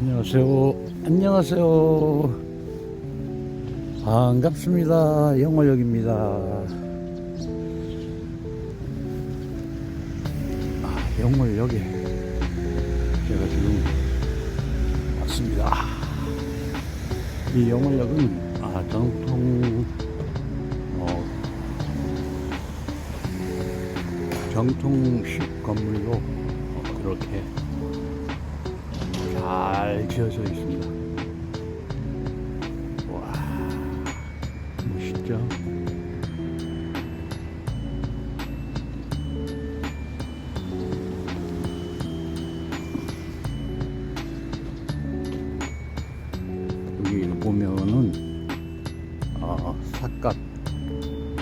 안녕하세요. 안녕하세요. 반갑습니다. 영월역입니다. 아, 영월역에 제가 지금 왔습니다. 이 영월역은 아, 정통 어, 정통식 건물로 어, 그렇게 잘 지어져 있습니다. 와, 멋있죠? 여기 보면은 어, 삿갓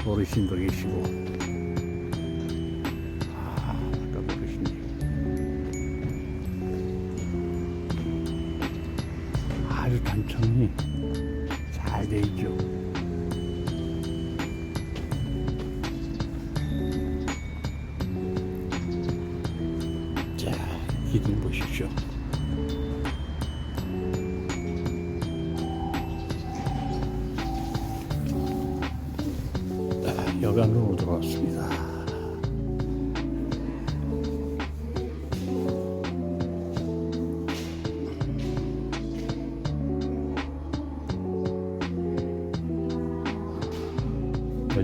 어르신도 계시고 아주 단청이 잘 돼 있죠. 자, 기둥 보십시오. 자, 여관으로 들어왔습니다.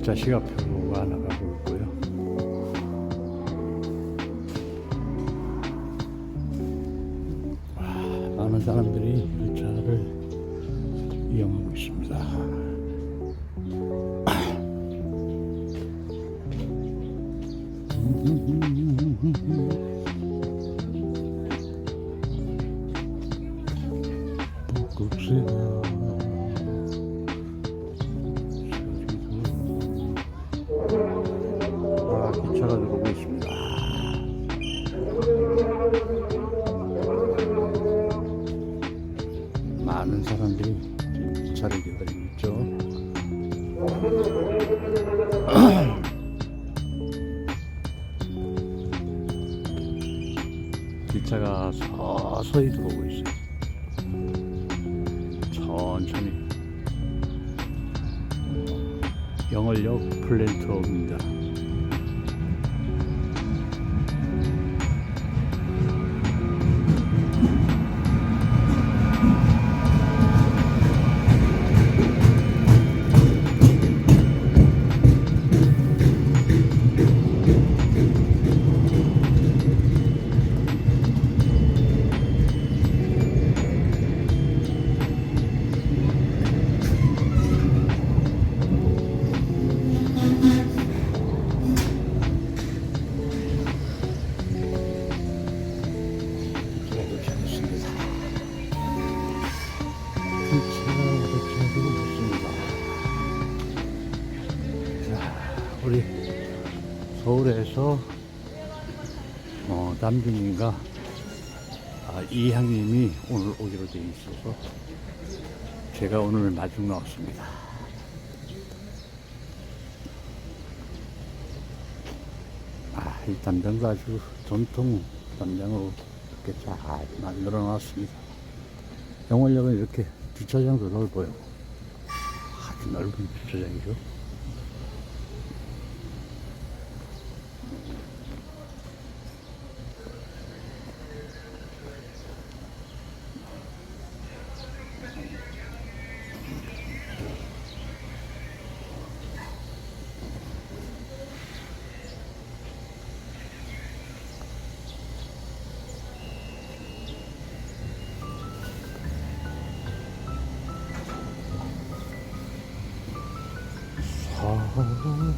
열차 시간표가 나가고 있고요. 와, 많은 사람들이 많은 사람들이 기차를 기다리고 있죠. 기차가 서서히 들어오고 있어요. 천천히. 영월역 플랜트업입니다. 서울에서 어, 남준님과 아, 이향님이 오늘 오기로 되어 있어서 제가 오늘 마중 나왔습니다. 아, 이 담장도 아주 전통 담장으로 이렇게 잘 만들어 놨습니다. 영월역은 이렇게 주차장도 넓어요. 아주 넓은 주차장이죠. Mm-hmm.